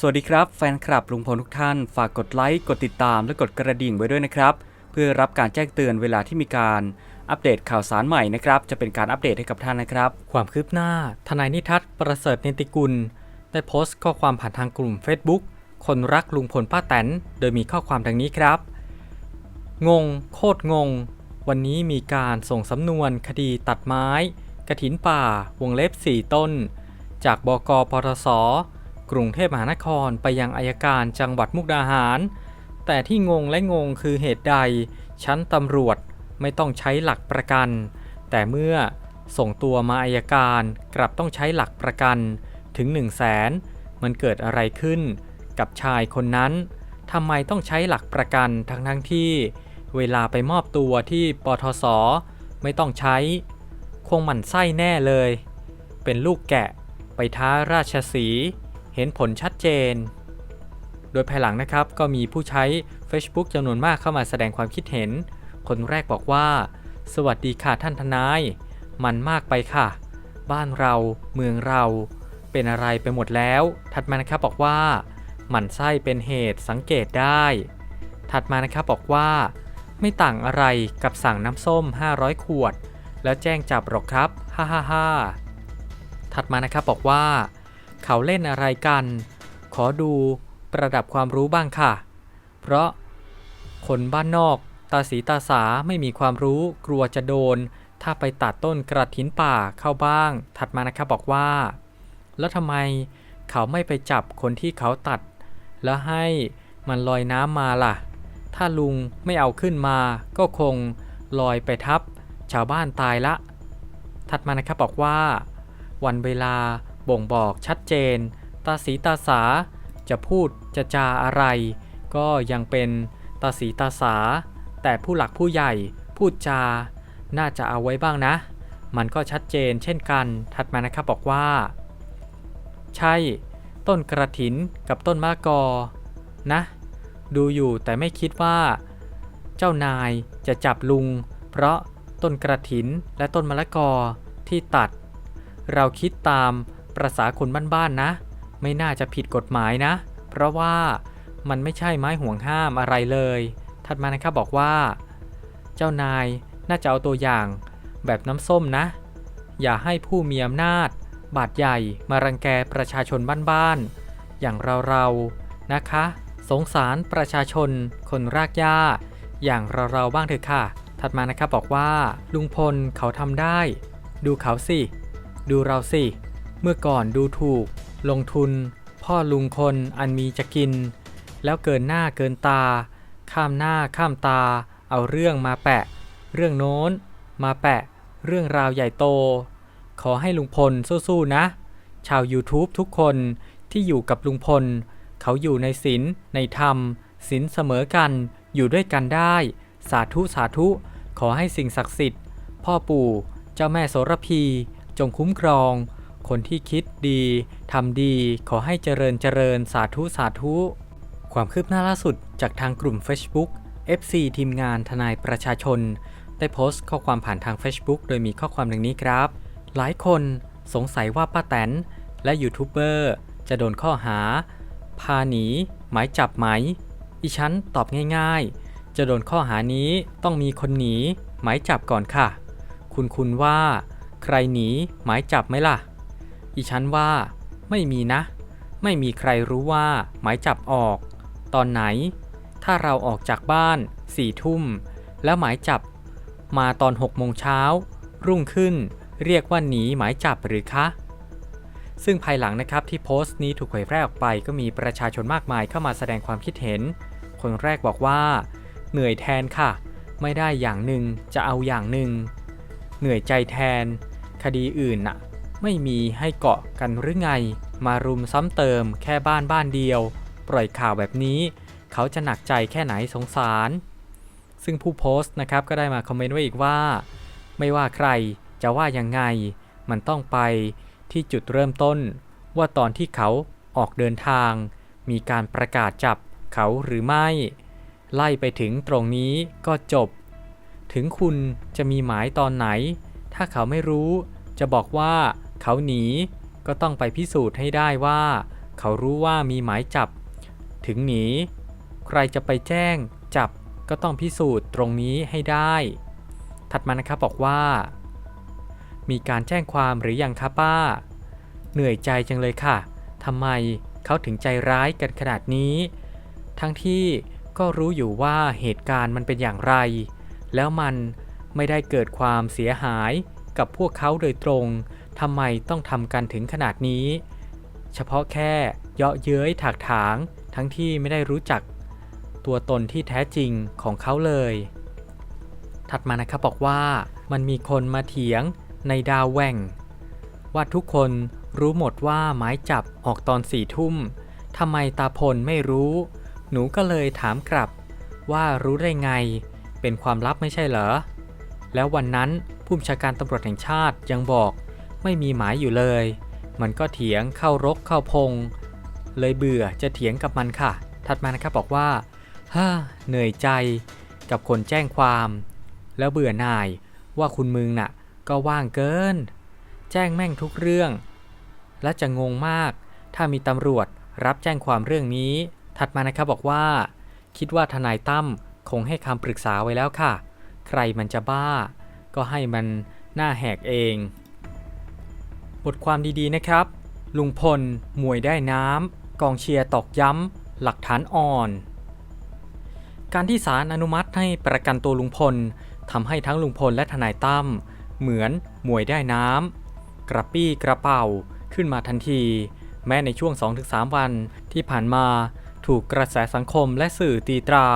สวัสดีครับแฟนคลับลุงพลทุกท่าน ฝากกดไลค์ กดติดตามและกดกระดิ่งไว้ด้วยนะครับ เพื่อรับการแจ้งเตือนเวลาที่มีการอัปเดตข่าวสารใหม่นะครับ จะเป็นการอัปเดตให้กับท่านนะครับ ความคืบหน้า ทนายนิทัศน์ประเสริฐเนติกุล ได้โพสต์ข้อความผ่านทางกลุ่ม Facebook คนรักลุงพลป้าแตน โดยมีข้อความดังนี้ครับ งง โคตรงง วันนี้มีการส่งสำนวนคดีตัดไม้ กระถินป่า วงเล็บ 4 ต้น จากบกปทศ กรุงเทพมหานครไปยังอายการจังหวัดมุกดาหาร แต่ที่งงและงงคือเหตุใด ชั้นตำรวจไม่ต้องใช้หลักประกัน แต่เมื่อส่งตัวมาอายการกลับต้องใช้หลักประกันถึง 1 0 0 0 0แสนมันเกิดอะไรขึ้น กับชายคนนั้นทำไมต้องใช้หลักประกันทั้งทั้งที่ เวลาไปมอบตัวที่ปทศไม่ต้องใช้ คงหมั่นไส้แน่เลย เป็นลูกแกะไปท้าราชสี เห็นผลชัดเจน โดยภายหลังนะครับก็มีผู้ใช้ Facebook จำนวนมากเข้ามาแสดงความคิดเห็น คนแรกบอกว่า สวัสดีค่ะท่านทนาย มันมากไปค่ะ บ้านเรา เมืองเรา เป็นอะไรไปหมดแล้ว ถัดมานะครับบอกว่าหมั่นไส้เป็นเหตุสังเกตได้ ถัดมานะครับบอกว่า ไม่ต่างอะไรกับสั่งน้ำส้ม 500 ขวด แล้วแจ้งจับหรอกครับ ฮ่าฮ่าฮ่าถัดมานะครับบอกว่า เขาเล่นอะไรกัน ขอดูประดับความรู้บ้างค่ะ เพราะคนบ้านนอก ตาสีตาสาไม่มีความรู้กลัวจะโดน ถ้าไปตัดต้นกระถินป่าเข้าบ้าง ถัดมานะครับบอกว่า แล้วทำไมเขาไม่ไปจับคนที่เขาตัด แล้วให้มันลอยน้ำมาล่ะ ถ้าลุงไม่เอาขึ้นมาก็คงลอยไปทับ ชาวบ้านตายละ ถัดมานะครับบอกว่า วันเวลา บ่งบอกชัดเจน ตาสีตาสา จะพูดจะจาอะไร ก็ยังเป็นตาสีตาสา แต่ผู้หลักผู้ใหญ่พูดจา น่าจะเอาไว้บ้างนะ มันก็ชัดเจนเช่นกัน ถัดมานะครับบอกว่า ใช่ ต้นกระถินกับต้นมะกอ นะ ดูอยู่แต่ไม่คิดว่า เจ้านายจะจับลุง เพราะต้นกระถินและต้นมะละกอที่ตัด เราคิดตาม ประษาคนบ้านๆนะ ไม่น่าจะผิดกฎหมายนะ เพราะว่ามันไม่ใช่ไม้ห่วงห้ามอะไรเลย ถัดมานะครับบอกว่า เจ้านายน่าจะเอาตัวอย่างแบบน้ำส้มนะ อย่าให้ผู้มีอำนาจ บาดใหญ่มารังแกประชาชนบ้านๆอย่างเราๆนะคะ สงสารประชาชน คนรากหญ้า อย่างเราๆบ้างเถอะค่ะ ถัดมานะครับบอกว่า ลุงพลเขาทำได้ ดูเขาสิ ดูเราสิ เมื่อก่อนดูถูก ลงทุน พ่อลุงคนอันมีจะกิน แล้วเกินหน้าเกินตา ข้ามหน้าข้ามตา เอาเรื่องมาแปะ เรื่องโน้น มาแปะ เรื่องราวใหญ่โต ขอให้ลุงพลสู้ๆนะ ชาว YouTube ทุกคนที่อยู่กับลุงพล เขาอยู่ในศีลในธรรมศีลเสมอกันอยู่ด้วยกันได้ สาธุสาธุ ขอให้สิ่งศักดิ์สิทธิ์ พ่อปู่ เจ้าแม่โสระพี จงคุ้มครอง คนที่คิดดีทำดี ขอให้เจริญเจริญสาธุสาธุ ความคืบหน้าล่าสุดจากทางกลุ่ม Facebook FC ทีมงานทนายประชาชน ได้โพสต์ข้อความผ่านทาง Facebook โดยมีข้อความดังนี้ครับ หลายคนสงสัยว่าป้าแตนและยูทูบเบอร์จะโดนข้อหา พาหนี หมายจับไหม อีฉันตอบง่ายๆ จะโดนข้อหานี้ต้องมีคนหนี หมายจับก่อนค่ะ คุณคุณว่า ใครหนี หมายจับไหมล่ะ อีฉันว่า ไม่มีนะ ไม่มีใครรู้ว่าหมายจับออก ตอนไหน ถ้าเราออกจากบ้านสี่ทุ่ม แล้วหมายจับ มาตอน6โมงเช้า รุ่งขึ้น เรียกว่าหนีหมายจับหรือคะซึ่งภายหลังนะครับที่โพสต์นี้ถูกเผยแพร่ออกไปก็มีประชาชนมากมายเข้ามาแสดงความคิดเห็น คนแรกบอกว่า เหนื่อยแทนค่ะ ไม่ได้อย่างหนึ่งจะเอาอย่างหนึ่ง เหนื่อยใจแทน คดีอื่นน่ะ ไม่มีให้เกาะกันหรือไง มารุมซ้ำเติมแค่บ้านบ้านเดียว ปล่อยข่าวแบบนี้ เขาจะหนักใจแค่ไหนสงสาร ซึ่งผู้โพสต์นะครับก็ได้มาคอมเมนต์ไว้อีกว่า ไม่ว่าใครจะว่ายังไง มันต้องไปที่จุดเริ่มต้น ว่าตอนที่เขาออกเดินทาง มีการประกาศจับเขาหรือไม่ ไล่ไปถึงตรงนี้ก็จบ ถึงคุณจะมีหมายตอนไหน ถ้าเขาไม่รู้จะบอกว่า เขาหนีก็ต้องไปพิสูจน์ให้ได้ว่า เขารู้ว่ามีหมายจับ ถึงหนี ใครจะไปแจ้งจับก็ต้องพิสูจน์ตรงนี้ให้ได้ ถัดมานะครับบอกว่า มีการแจ้งความหรืออยังคะป้า เหนื่อยใจจังเลยค่ะทำไมเขาถึงใจร้ายกันขนาดนี้ ทั้งที่ก็รู้อยู่ว่าเหตุการณ์มันเป็นอย่างไร แล้วมันไม่ได้เกิดความเสียหาย กับพวกเขาโดยตรงทำไมต้องทำกันถึงขนาดนี้ เฉพาะแค่เยาะเย้ยถากถาง ทั้งที่ไม่ได้รู้จัก ตัวตนที่แท้จริงของเขาเลย ถัดมานะครับบอกว่ามันมีคนมาเถียงในดาวแหว่ง ว่าทุกคนรู้หมดว่าหมายจับออกตอนสี่ทุ่มทำไมตาพลไม่รู้ หนูก็เลยถามกลับ ว่ารู้ได้ไง เป็นความลับไม่ใช่เหรอ แล้ววันนั้น ผู้บัญชาการตำรวจแห่งชาติยังบอกไม่มีหมายอยู่เลย มันก็เถียงเข้ารกเข้าพง เลยเบื่อจะเถียงกับมันค่ะ ถัดมานะครับบอกว่าฮ่าเหนื่อยใจกับคนแจ้งความ แล้วเบื่อหน่ายว่าคุณมึงน่ะ ก็ว่างเกิน แจ้งแม่งทุกเรื่อง และจะงงมาก ถ้ามีตำรวจรับแจ้งความเรื่องนี้ ถัดมานะครับบอกว่า คิดว่าทนายตั้มคงให้คำปรึกษาไว้แล้วค่ะ ใครมันจะบ้า ก็ให้มันหน้าแหกเอง บทความดีๆนะครับ ลุงพลมวยได้น้ำกองเชียร์ตอกย้ำหลักฐานอ่อน การที่ศาลอนุมัติให้ประกันตัวลุงพลทำให้ทั้งลุงพลและทนายตั้มเหมือนมวยได้น้ำกระปี้กระเป๋าขึ้นมาทันที แม้ในช่วง 2-3 วันที่ผ่านมาถูกกระแสสังคมและสื่อตีตรา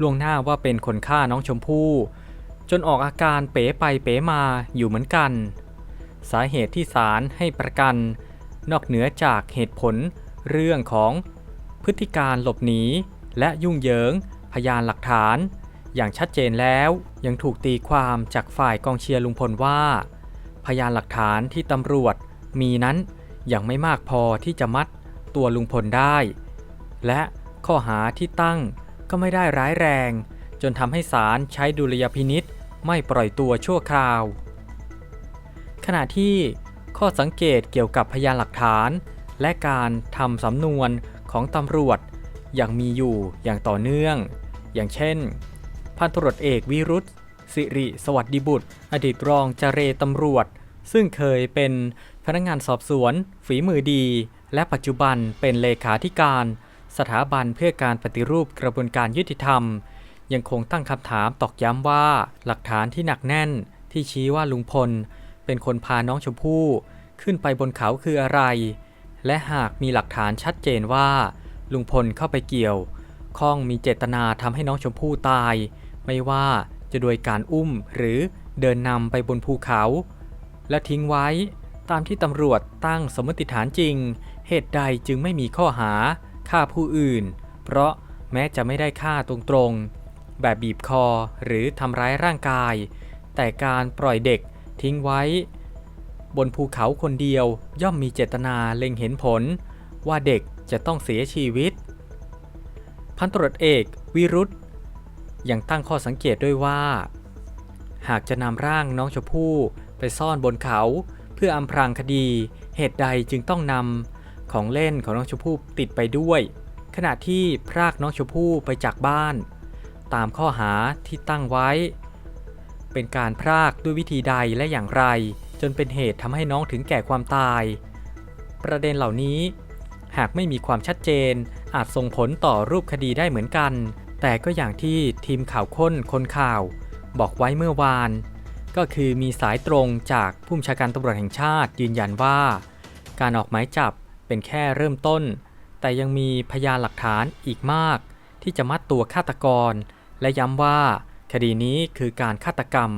ล่วงหน้าว่าเป็นคนฆ่าน้องชมพู่ จนออกอาการเป๋ไปเป๋มาอยู่เหมือนกัน สาเหตุที่ศาลให้ประกัน นอกเหนือจากเหตุผลเรื่องของพฤติการหลบหนีและยุ่งเหยิง พยานหลักฐาน อย่างชัดเจนแล้วยังถูกตีความจากฝ่ายกองเชียร์ลุงพลว่า พยานหลักฐานที่ตำรวจมีนั้นยังไม่มากพอที่จะมัดตัวลุงพลได้ และข้อหาที่ตั้งก็ไม่ได้ร้ายแรง จนทำให้ศาลใช้ดุลยพินิษไม่ปล่อยตัวชั่วคราว ขณะที่ข้อสังเกตเกี่ยวกับพยานหลักฐาน และการทำสำนวนของตำรวจยังมีอยู่อย่างต่อเนื่อง อย่างเช่น พันตรวจเอกวิรุธสิริสวัสดิบุตร อดีตรองจเรตำรวจ ซึ่งเคยเป็นพนักงานสอบสวน ฝีมือดี และปัจจุบันเป็นเลขาธิการ สถาบันเพื่อการปฏิรูปกระบวนการยุติธรรม ยังคงตั้งคำถามตอกย้ำว่าหลักฐานที่หนักแน่นที่ชี้ว่าลุงพล เป็นคนพาน้องชมพู่ขึ้นไปบนเขาคืออะไร และหากมีหลักฐานชัดเจนว่า ลุงพลเข้าไปเกี่ยว ข้องมีเจตนาทำให้น้องชมพู่ตาย ไม่ว่าจะโดยการอุ้มหรือเดินนำไปบนภูเขา และทิ้งไว้ตามที่ตำรวจตั้งสมมติฐานจริง เหตุใดจึงไม่มีข้อหาฆ่าผู้อื่น เพราะแม้จะไม่ได้ฆ่าตรงๆ แบบบีบคอหรือทำร้ายร่างกาย แต่การปล่อยเด็กทิ้งไว้ บนภูเขาคนเดียวย่อมมีเจตนาเล็งเห็นผล ว่าเด็กจะต้องเสียชีวิต พันตรวจเอกวิรุธยังตั้งข้อสังเกตด้วยว่า หากจะนำร่างน้องชมพู่ไปซ่อนบนเขาเพื่ออำพรางคดีเหตุใดจึงต้องนำของเล่นของน้องชมพู่ติดไปด้วย ขณะที่พรากน้องชมพู่ไปจากบ้าน ตามข้อหาที่ตั้งไว้ เป็นการพรากด้วยวิธีใดและอย่างไร จนเป็นเหตุทำให้น้องถึงแก่ความตาย ประเด็นเหล่านี้ หากไม่มีความชัดเจน อาจส่งผลต่อรูปคดีได้เหมือนกัน แต่ก็อย่างที่ทีมข่าวค้นคนข่าว บอกไว้เมื่อวาน ก็คือมีสายตรงจากผู้บัญชาการตำรวจแห่งชาติยืนยันว่า การออกหมายจับเป็นแค่เริ่มต้น แต่ยังมีพยานหลักฐานอีกมาก ที่จะมัดตัวฆาตกร และย้ำว่า คดีนี้คือการฆาตกรรม